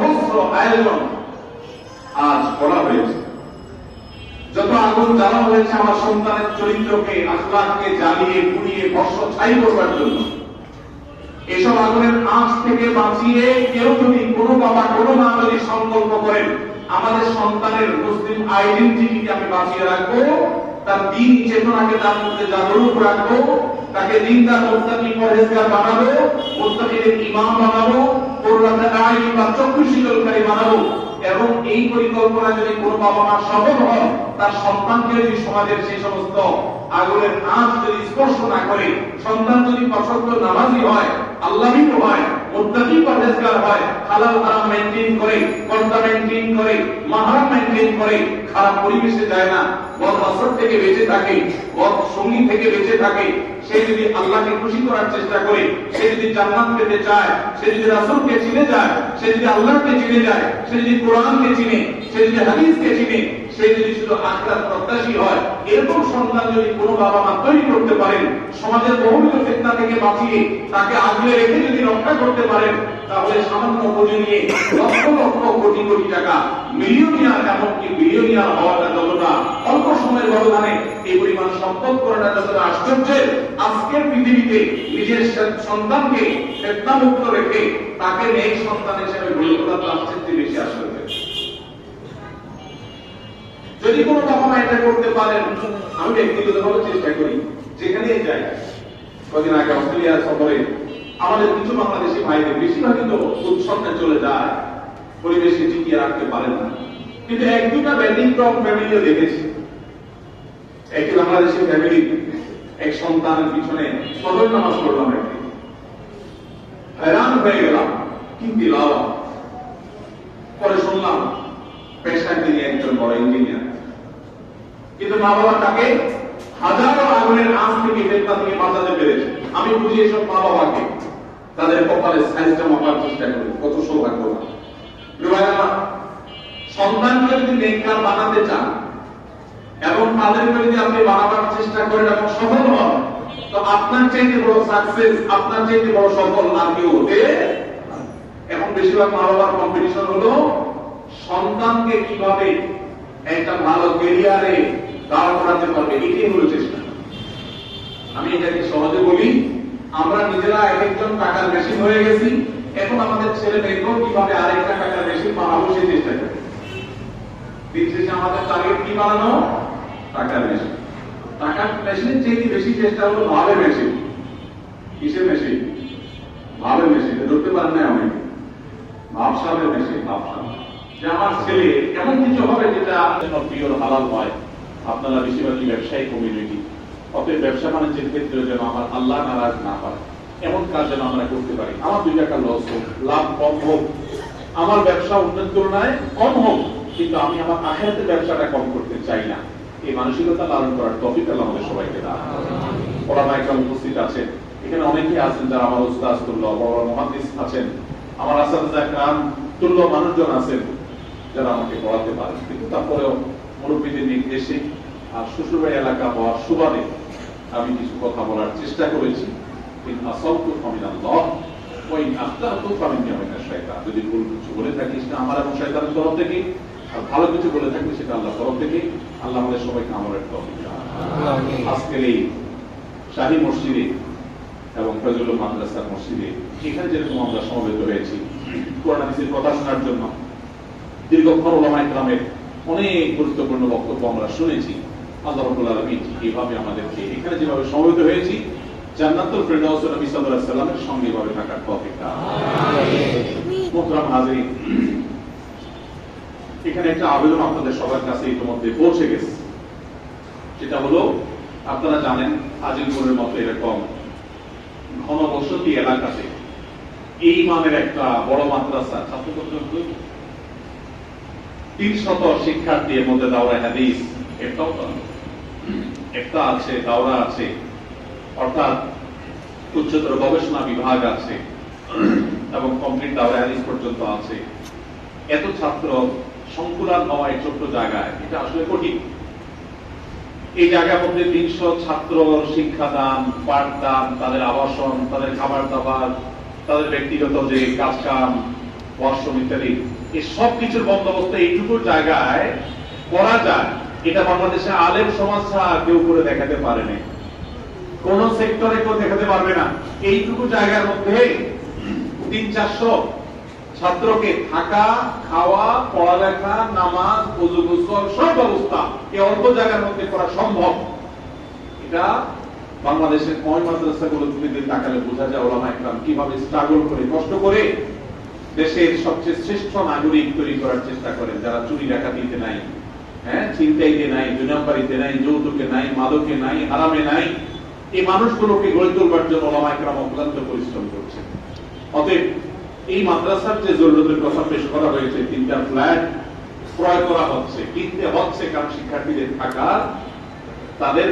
সহস্র আয়োজন আজ করা হয়েছে। যত আগুন জ্বালা হয়েছে আমার সন্তানের চরিত্রকে আখলাককে জ্বালিয়ে, পুড়িয়ে ভস্ম ছাই করবার জন্য। এসব আগুনের আঁচ থেকে বাঁচিয়ে কেউ যদি কোনো বাবা, কোনো মা যদি সংকল্প করেন, আমাদের সন্তানের মুসলিম আইডেন্টিটিকে আমি বাঁচিয়ে রাখব, তার দিন চেতনাকে তার মধ্যে জাগরুক রাখব তাকে দিনদার মুস্তাকি পরহেজগার বানাবো মুস্তাকিদের ইমাম বানাবো কোরআনের আইন বা চক্ষু শিকলকারী বানাবো। এবং এই পরিকল্পনা যদি কোনো বাবা মা সফল হয়, তার সন্তানকে যদি সমাজের সেই সমস্ত আগুনের আঁচ যদি স্পর্শ না করে, সন্তান যদি পছন্দ নামাজি হয় আল্লাহ হয়। মুত্তাকি পরহেজগার হয় হালাল হারাম মেইনটেইন করে পর্দা মেইনটেইন করে মাহরাম মেইনটেইন করে খারাপ পরিবেশে যায় না বদ আসর থেকে বেঁচে থাকে বদ সঙ্গী থেকে বেঁচে থাকে। সে যদি আল্লাহকে খুশি করার চেষ্টা করে, সে যদি জান্নাত পেতে চায়, সে যদি রাসূলকে চিনে যায়, সে যদি আল্লাহকে চিনে যায়, সে যদি কোরআনকে চিনে, সে যদি হাদিসকে চিনে সে যদি শুধু আখরাত প্রত্যাশী হয়, এরকম সন্তান যদি কোনো বাবা মা তৈরি করতে পারেন, সমাজের বহুবিধ ফিতনা থেকে বাঁচিয়ে তাকে আগলে রেখে যদি রক্ষা করতে পারেন, তাহলে সামান্য পুঁজি নিয়ে লক্ষ লক্ষ কোটি কোটি টাকা মিলিয়নিয়ার, এমনকি বিলিয়নিয়ার হওয়াটা যতটা অল্প সময়ের ব্যবধানে এই পরিমাণ সম্পদ করাটা যতটা আশ্চর্যের, আজকের পৃথিবীতে নিজের সন্তানকে ফেতনামুক্ত রেখে তাকে নেই সন্তান হিসেবে গড়ে তোলা তার চেয়ে বেশি আশ্চর্য যদি কোনো মা এটা করতে পারেন, আমি ব্যক্তিগতভাবে চেষ্টা করি, যেখানে যাই। কদিন আগে অস্ট্রেলিয়া সফরে আমাদের কিছু বাংলাদেশি ভাইদের বেশিরভাগই তো উৎসবটা চলে যায় পরিবেশকে টিকিয়ে রাখতে পারেন না। কিন্তু এক দুটা ব্যতিক্রম ফ্যামিলিও দেখেছি। একটি বাংলাদেশি ফ্যামিলি, এক সন্তানের পিছনে সদর নামাজ পড়লাম হয়রান হয়ে গেলাম কিন্তু পরে শুনলাম পেশায় তিনি একজন বড় ইঞ্জিনিয়ার। কিন্তু মা বাবা তাকে হাজারো আগুনের আঁচ থেকে ফেতনা থেকে বাঁচাতে পেরেছে। আমি বুঝি এসব মা বাবাকে তাদের কপালের সাইজটা মাপার চেষ্টা করি, কত বিভাগা সন্তানকে যদি নেককার বানাতে চান এবং তাদেরকে যদি আপনি বানাবার চেষ্টা করেন এবং সফল হন, তো আপনার চাইতে বড় সাকসেস আপনার চাইতে বড় সফল আর কেউ হতে এখন বেশিরভাগ মা বাবার কম্পিটিশন হলো সন্তানকে কীভাবে একটা ভালো ক্যারিয়ারে দাঁড় করাতে পারবে, এটাই হলো চেষ্টা। আমি এটাকে সহজে বলি, আমরা নিজেরা এক একজন টাকার মেশিন হয়ে গেছি, এখন আমাদের ছেলে মেয়েকেও কীভাবে আরেকটা টাকার মেশিন বানাবো সেই চেষ্টা করি। দিন আমাদের টার্গেট কি বানানো? টাকার মেশিন টাকার মেশিনের চেয়ে বেশি চেষ্টা হলো ভাবের মেশিন কিসের মেশিন ভাবের মেশিন ধরতে পারেন না অনেক ভাবসাবের মেশিন ভাবসাব। যে আমার ছেলে এমন কিছু হবে যেটা পিওর হালাল হয় আপনারা বেশিরভাগই ব্যবসায়ী কমিউনিটি অতএব ব্যবসা বাণিজ্যের ক্ষেত্রে যেন আমার আল্লাহ নারাজ না হয়। এমন কাজ যেন আমরা করতে পারি। আমার দুই টাকা লস হোক, লাভ কম হোক, আমার ব্যবসা অন্যের তুলনায় কম হোক, কিন্তু আমি আমার আখেরাতের ব্যবসাটা কম করতে চাই না। এই মানসিকতা লালন করার টপিক আল্লাহ আমাদের সবাইকে দান ওলামা একদম উপস্থিত আছেন। এখানে অনেকেই আছেন যারা আমার উস্তাদ তুল্য, বড় মহাদিস আছেন। আমার আসাদা একরাম তুল্য মানুষজন আছেন। যারা আমাকে পড়াতে পারেন। কিন্তু তারপরেও মুরব্বীদের নির্দেশে আর শ্বশুরবাড়ি এলাকা হওয়ার সুবাদে আমি কিছু কথা বলার চেষ্টা করেছি। যদি ভুল কিছু বলে থাকি সেটা আমার এবং শয়তানের তরফ থেকে। আর ভালো কিছু বলে থাকি সেটা আল্লাহর তরফ থেকে। আল্লাহ আমাদের সবাইকে আমলের তৌফিক দান আজকের এই শাহী মসজিদে এবং ফজল মাদ্রাসার মসজিদে এখানে যেরকম আমরা সমবেত হয়েছি কোরআন কথা শোনার জন্য দীর্ঘক্ষণ ওলামা ইকরামের অনেক গুরুত্বপূর্ণ বক্তব্য আমরা শুনেছি। আল্লাহ রাব্বুল আলামিন এইভাবে আমাদেরকে এখানে যেভাবে সমবেত হয়েছি জান্নাতুল ফেরদাউস নবী সাল্লাল্লাহু আলাইহি সাল্লামের সঙ্গে এভাবে থাকার তৌফিক দান। মোহতরাম হাজিরিন এখানে একটা আবেদন আপনাদের সবার কাছে ইতিমধ্যে পৌঁছে গেছে। সেটা হলো আপনারা জানেন আজিলপুরের মতো এরকম ঘনবসতি এলাকাতে এই মানের একটা বড় মাদ্রাসা ছাত্রছাত্রী তিন শত শিক্ষার্থী এর মধ্যে দাওরা হাদিস, একটাও তো একটা আছে, দাওরা আছে। অর্থাৎ উচ্চতর গবেষণা বিভাগ আছে এবং কমপ্লিট দাওরা হাদিস পর্যন্ত আছে। এত ছাত্র সংকুলান হওয়া এই ছোট্ট জায়গায়, এটা আসলে কঠিন। এই জায়গার মধ্যে তিনশো ছাত্র শিক্ষাদান, পাঠদান, তাদের আবাসন, তাদের খাবার দাবার, তাদের ব্যক্তিগত যে কাজ কাম ওয়াশরুম ইত্যাদি। এই সব কিছুর বন্দোবস্ত এইটুকু জায়গায় করা যায়। এটা বাংলাদেশে আলেম সমাজ ছাড়া কেউ করে দেখাতে পারেনি কোন সেক্টরে কেউ দেখাতে পারবে না। এইটুকু জায়গার মধ্যে তিন চারশো ছাত্রকে থাকা, খাওয়া, পড়ালেখা, নামাজ গোসল সব ব্যবস্থা এই অল্প জায়গার মধ্যে করা সম্ভব। এটা বাংলাদেশের কয় মাদ্রাসাগুলো তুমি তাকালে বোঝা যায় ওলামা একরাম কীভাবে স্ট্রাগল করে, কষ্ট করে দেশের সবচেয়ে শ্রেষ্ঠ নাগরিক তৈরি করার চেষ্টা করেন। যারা চুরি ডাকাতিতে নাই হ্যাঁ ছিনতাইতে নাই দুই নম্বরিতে নাই, যৌতুকে নাই, মাদকে নাই, হারামে নাই, এই মানুষগুলোকে গড়ে তোলবার জন্য ওলামা একরাম অক্লান্ত পরিশ্রম করছে অতএব এই মাদ্রাসার যে জরুরতের কথা পেশ করা হয়েছে, তিনটা ফ্ল্যাট ক্রয় করা হচ্ছে, কিনতে হচ্ছে কারণ শিক্ষার্থীদের থাকার তাদের